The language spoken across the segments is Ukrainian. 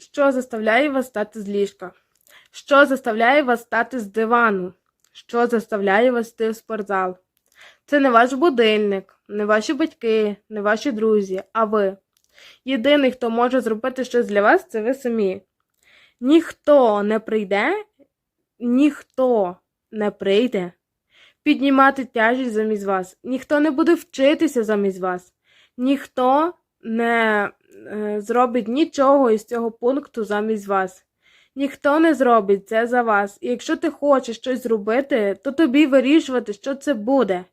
Що заставляє вас стати з ліжка? Що заставляє вас стати з дивану? Що заставляє вас йти в спортзал? Це не ваш будильник, не ваші батьки, не ваші друзі, а ви. Єдиний, хто може зробити щось для вас, це ви самі. Ніхто не прийде, ніхто не прийде піднімати тяжість замість вас. Ніхто не буде вчитися замість вас. Ніхто не е, зробить нічого із цього пункту замість вас. Ніхто не зробить це за вас. І якщо ти хочеш щось зробити, то тобі вирішувати, що це буде.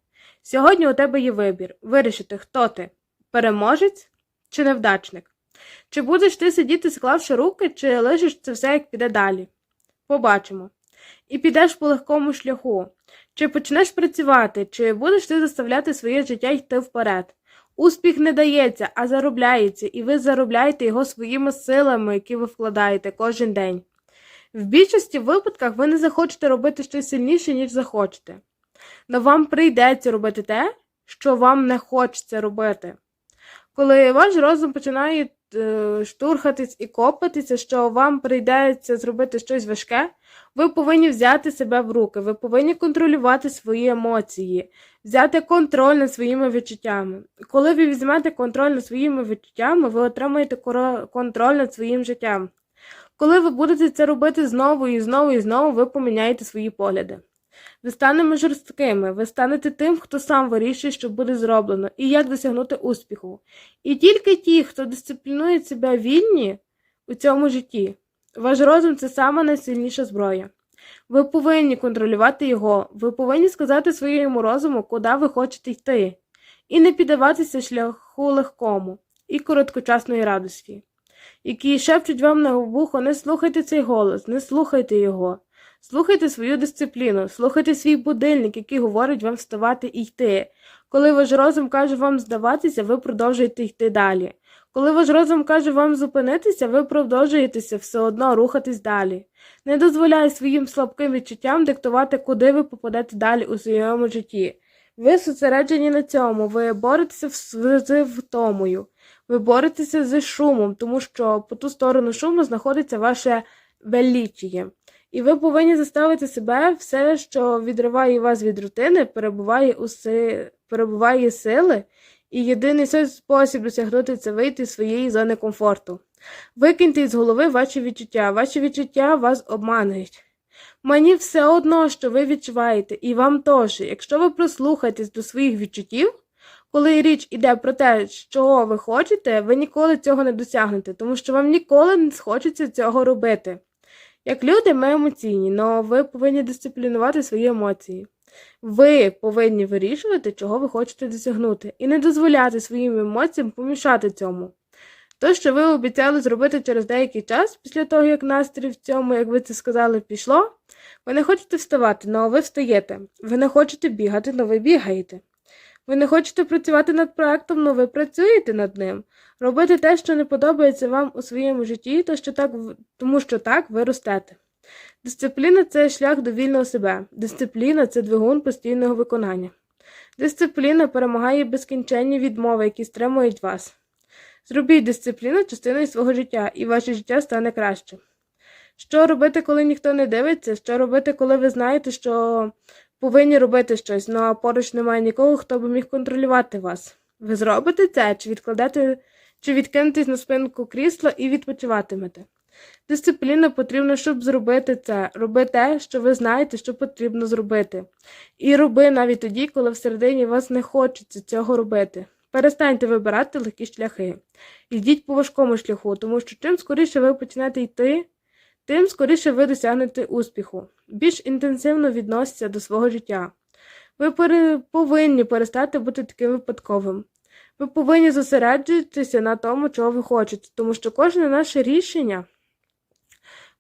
Сьогодні у тебе є вибір вирішити, хто ти переможець чи невдачник. Чи будеш ти сидіти, склавши руки, чи лишиш це все, як піде далі? Побачимо. І підеш по легкому шляху. Чи почнеш працювати, чи будеш ти заставляти своє життя йти вперед? Успіх не дається, а заробляється, і ви заробляєте його своїми силами, які ви вкладаєте кожен день. В більшості випадках ви не захочете робити щось сильніше, ніж захочете. Но вам прийдеться робити те, що вам не хочеться робити. Коли ваш розум починає е, штурхатись і копатися, що вам прийдеться зробити щось важке, ви повинні взяти себе в руки, ви повинні контролювати свої емоції, взяти контроль над своїми відчуттями. Коли ви візьмете контроль над своїми відчуттями, ви отримаєте контроль над своїм життям. Коли ви будете це робити знову і знову і знову, ви поміняєте свої погляди. Ви станете жорсткими, ви станете тим, хто сам вирішує, що буде зроблено, і як досягнути успіху. І тільки ті, хто дисциплінує себе вільні у цьому житті, ваш розум це сама найсильніша зброя. Ви повинні контролювати його, ви повинні сказати своєму розуму, куди ви хочете йти, і не піддаватися шляху легкому і короткочасної радості, які шепчуть вам на вухо, не слухайте цей голос, не слухайте його. Слухайте свою дисципліну, слухайте свій будильник, який говорить вам вставати і йти. Коли ваш розум каже вам здаватися, ви продовжуєте йти далі. Коли ваш розум каже вам зупинитися, ви продовжуєтеся все одно рухатись далі. Не дозволяй своїм слабким відчуттям диктувати, куди ви попадете далі у своєму житті. Ви зосереджені на цьому, ви боретеся з втомою, ви боретеся з шумом, тому що по ту сторону шуму знаходиться ваше величіє. І ви повинні заставити себе все, що відриває вас від рутини, перебуває у си... перебуває сили, і єдиний спосіб досягнути це вийти з своєї зони комфорту. Викиньте із голови ваші відчуття, ваші відчуття вас обманують. Мені все одно, що ви відчуваєте, і вам теж, якщо ви прислухаєтесь до своїх відчуттів, коли річ іде про те, що ви хочете, ви ніколи цього не досягнете, тому що вам ніколи не схочеться цього робити. Як люди, ми емоційні, але ви повинні дисциплінувати свої емоції. Ви повинні вирішувати, чого ви хочете досягнути, і не дозволяти своїм емоціям помішати цьому. То, що ви обіцяли зробити через деякий час, після того, як настрій в цьому, як ви це сказали, пішло, ви не хочете вставати, але ви встаєте. Ви не хочете бігати, але ви бігаєте. Ви не хочете працювати над проектом, але ви працюєте над ним. Робити те, що не подобається вам у своєму житті, то що так, тому що так ви ростете. Дисципліна це шлях до вільного себе. Дисципліна це двигун постійного виконання. Дисципліна перемагає безкінченні відмови, які стримують вас. Зробіть дисципліну частиною свого життя, і ваше життя стане кращим. Що робити, коли ніхто не дивиться? Що робити, коли ви знаєте, що повинні робити щось, ну а поруч немає нікого, хто би міг контролювати вас? Ви зробите це, чи відкладете, чи відкинетесь на спинку крісла і відпочиватимете? Дисципліна потрібна, щоб зробити це. Роби те, що ви знаєте, що потрібно зробити. І роби навіть тоді, коли всередині вас не хочеться цього робити. Перестаньте вибирати легкі шляхи. Йдіть по важкому шляху, тому що чим скоріше ви почнете йти, тим скоріше ви досягнете успіху. Більш інтенсивно відноситься до свого життя. Ви пере... повинні перестати бути таким випадковим. Ви повинні зосереджуватися на тому, чого ви хочете, тому що кожне наше рішення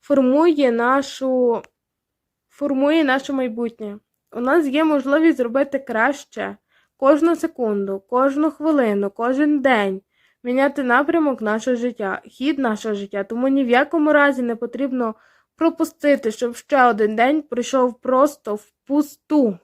формує нашу формує наше майбутнє. У нас є можливість зробити краще кожну секунду, кожну хвилину, кожен день, міняти напрямок нашого життя, хід нашого життя. Тому ні в якому разі не потрібно пропустити, щоб ще один день пройшов просто впусту.